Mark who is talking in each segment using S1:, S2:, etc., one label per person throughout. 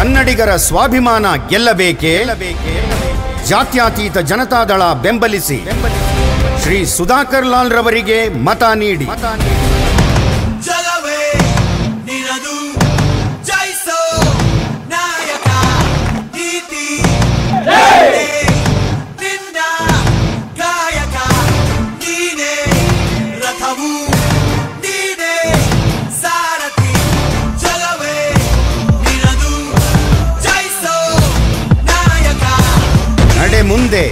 S1: ಕನ್ನಡಿಗರ ಸ್ವಾಭಿಮಾನ ಗೆಲ್ಲಬೇಕೇ? ಜಾತ್ಯಾತೀತ ಜನತಾದಳ ಬೆಂಬಲಿಸಿ. ಶ್ರೀ ಸುಧಾಕರ್ ಲಾಲ್ ರವರಿಗೆ ಮತ ನೀಡಿ. ನಡೆ ಮುಂದೆ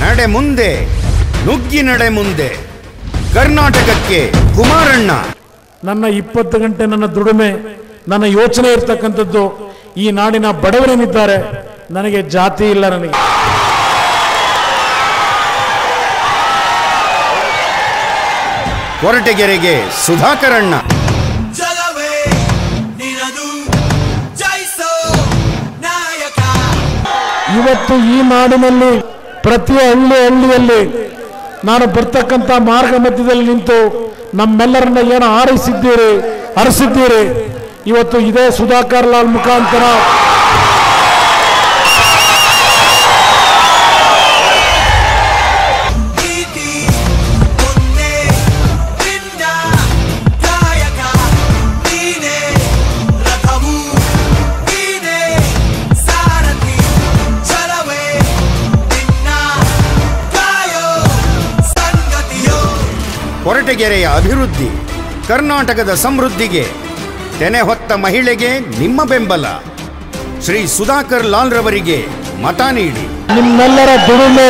S1: ನಡೆ ಮುಂದೆ ನುಗ್ಗಿ ನಡೆ ಮುಂದೆ ಕರ್ನಾಟಕಕ್ಕೆ ಕುಮಾರಣ್ಣ.
S2: ನನ್ನ ಇಪ್ಪತ್ತು ಗಂಟೆ ನನ್ನ ದುಡಿಮೆ ನನ್ನ ಯೋಚನೆ ಇರ್ತಕ್ಕಂಥದ್ದು ಈ ನಾಡಿನ ಬಡವರೇನಿದ್ದಾರೆ ನನಗೆ ಜಾತಿ ಇಲ್ಲ ನನಗೆ.
S1: ಕೊರಟಗೆರೆಗೆ ಸುಧಾಕರಣ್ಣ.
S2: ಇವತ್ತು ಈ ನಾಡಿನಲ್ಲಿ, ಪ್ರತಿ ಹಳ್ಳಿ ಹಳ್ಳಿಯಲ್ಲಿ ನಾನು ಬರ್ತಕ್ಕಂಥ ಮಾರ್ಗ ಮಧ್ಯದಲ್ಲಿ ನಿಂತು ನಮ್ಮೆಲ್ಲರನ್ನ ಏನು ಆರೈಸಿದ್ದೀರಿ ಹರಿಸಿದ್ದೀರಿ. ಇವತ್ತು ಇದೇ ಸುಧಾಕರ್ ಲಾಲ್ ಮುಖಾಂತರ
S1: ಕೊರಟಗೆರೆಯ ಅಭಿವೃದ್ಧಿ ಕರ್ನಾಟಕದ ಸಮೃದ್ಧಿಗೆ ತೆನೆ ಹೊತ್ತ ಮಹಿಳೆಗೆ ನಿಮ್ಮ ಬೆಂಬಲ. ಶ್ರೀ ಸುಧಾಕರ್ ಲಾಲ್ ರವರಿಗೆ ಮತ ನೀಡಿ.
S2: ನಿಮ್ಮೆಲ್ಲರ ದುಡಿಮೆ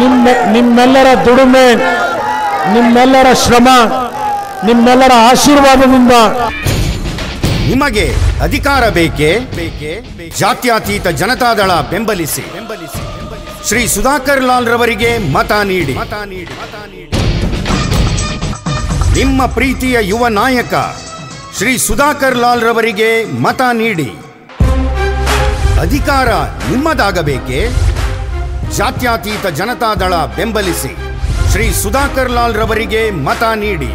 S2: ನಿಮ್ಮ ನಿಮ್ಮೆಲ್ಲರ ದುಡಿಮೆ ನಿಮ್ಮೆಲ್ಲರ ಶ್ರಮ ನಿಮ್ಮೆಲ್ಲರ ಆಶೀರ್ವಾದದಿಂದ.
S1: ನಿಮಗೆ ಅಧಿಕಾರ ಬೇಕೇ ಬೇಕೇ? ಜಾತ್ಯತೀತ ಜನತಾದಳ ಬೆಂಬಲಿಸಿ. ಶ್ರೀ ಸುಧಾಕರ್ ಲಾಲ್ ರವರಿಗೆ ಮತ ನೀಡಿ. ಮತ ನೀಡಿ ನಿಮ್ಮ ಪ್ರೀತಿಯ ಯುವ ನಾಯಕ ಶ್ರೀ ಸುಧಾಕರ್ ಲಾಲ್ ರವರಿಗೆ ಮತ ನೀಡಿ. ಅಧಿಕಾರ ನಿಮ್ಮದಾಗಬೇಕೇ? ಜಾತ್ಯತೀತ ಜನತಾದಳ ಬೆಂಬಲಿಸಿ ಶ್ರೀ ಸುಧಾಕರ್ ಲಾಲ್ ರವರಿಗೆ ಮತ ನೀಡಿ.